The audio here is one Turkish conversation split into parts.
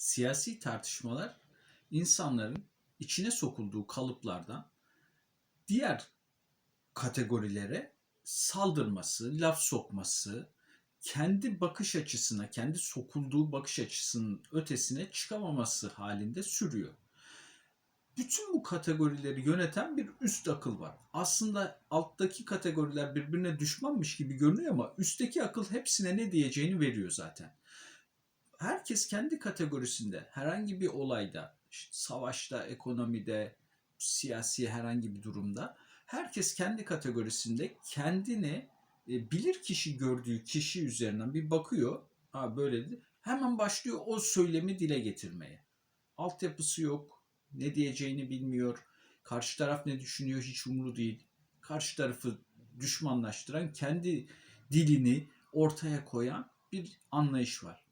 siyasi tartışmalar insanların içine sokulduğu kalıplardan diğer kategorilere saldırması, laf sokması, kendi bakış açısına, kendi sokulduğu bakış açısının ötesine çıkamaması halinde sürüyor. Bütün bu kategorileri yöneten bir üst akıl var. Aslında alttaki kategoriler birbirine düşmanmış gibi görünüyor ama üstteki akıl hepsine ne diyeceğini veriyor zaten. Herkes kendi kategorisinde herhangi bir olayda, işte savaşta, ekonomide, siyasi herhangi bir durumda herkes kendi kategorisinde kendini e, bilir kişi gördüğü kişi üzerinden bir bakıyor. Ha böyle dedi. Hemen başlıyor o söylemi dile getirmeye. Altyapısı yok. Ne diyeceğini bilmiyor. Karşı taraf ne düşünüyor hiç umuru değil. Karşı tarafı düşmanlaştıran, kendi dilini ortaya koyan bir anlayış var.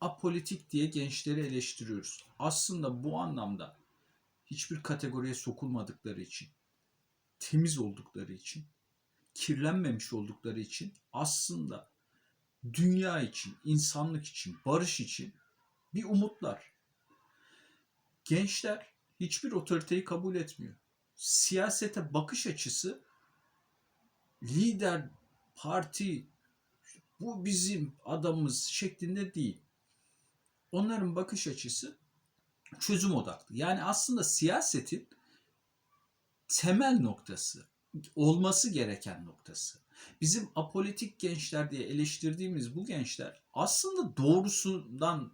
Apolitik diye gençleri eleştiriyoruz. Aslında bu anlamda hiçbir kategoriye sokulmadıkları için, temiz oldukları için kirlenmemiş oldukları için aslında dünya için, insanlık için, barış için bir umutlar. Gençler hiçbir otoriteyi kabul etmiyor. Siyasete bakış açısı lider, parti, bu bizim adamımız şeklinde değil. Onların bakış açısı çözüm odaklı. Yani aslında siyasetin temel noktası olması gereken noktası. Bizim apolitik gençler diye eleştirdiğimiz bu gençler aslında doğrusundan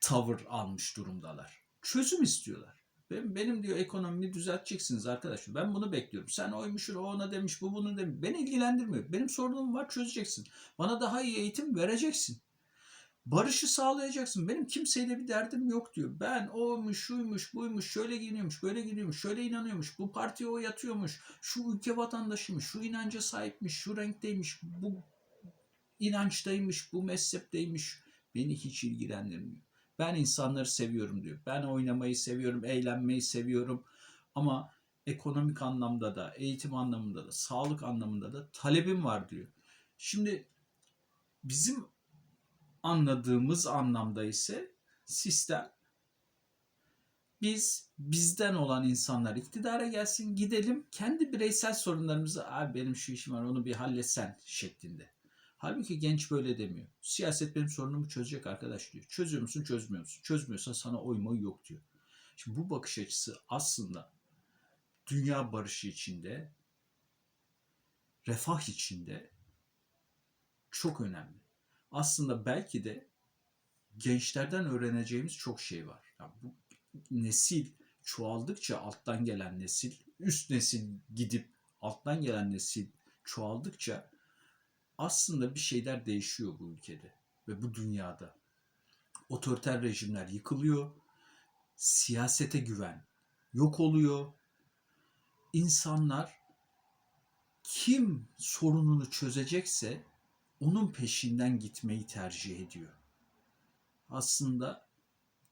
tavır almış durumdalar. Çözüm istiyorlar. Benim, benim diyor ekonomimi düzelteceksiniz arkadaşlar. Ben bunu bekliyorum. Sen oymuşsun, o ona demiş, bu bunu demiş. Beni ilgilendirmiyor. Benim sorunum var çözeceksin. Bana daha iyi eğitim vereceksin. Barışı sağlayacaksın. Benim kimseyle bir derdim yok diyor. Ben oymuş, şuymuş, buymuş, şöyle giyiniyormuş, böyle gidiyormuş, şöyle inanıyormuş, bu partiye o yatıyormuş, şu ülke vatandaşıymış, şu inanca sahipmiş, şu renkteymiş, bu inançtaymış, bu mezhepteymiş. Beni hiç ilgilendirmiyor. Ben insanları seviyorum diyor. Ben oynamayı seviyorum, eğlenmeyi seviyorum. Ama ekonomik anlamda da, eğitim anlamında da, sağlık anlamında da talebim var diyor. Şimdi bizim anladığımız anlamda ise sistem biz bizden olan insanlar iktidara gelsin gidelim kendi bireysel sorunlarımızı abi benim şu işim var onu bir halletsen şeklinde. Halbuki genç böyle demiyor. Siyaset benim sorunumu çözecek arkadaş diyor. Çözüyor musun çözmüyor musun? Çözmüyorsan sana oy yok diyor. Şimdi bu bakış açısı aslında dünya barışı içinde, refah içinde çok önemli aslında belki de gençlerden öğreneceğimiz çok şey var. Yani bu nesil çoğaldıkça alttan gelen nesil, üst nesil gidip alttan gelen nesil çoğaldıkça aslında bir şeyler değişiyor bu ülkede ve bu dünyada. Otoriter rejimler yıkılıyor, siyasete güven yok oluyor. İnsanlar kim sorununu çözecekse onun peşinden gitmeyi tercih ediyor. Aslında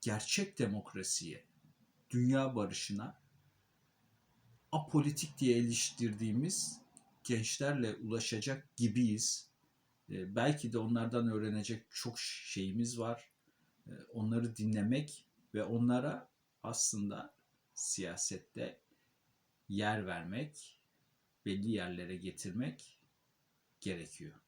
gerçek demokrasiye, dünya barışına apolitik diye eleştirdiğimiz gençlerle ulaşacak gibiyiz. Ee, belki de onlardan öğrenecek çok şeyimiz var. Ee, onları dinlemek ve onlara aslında siyasette yer vermek, belli yerlere getirmek gerekiyor.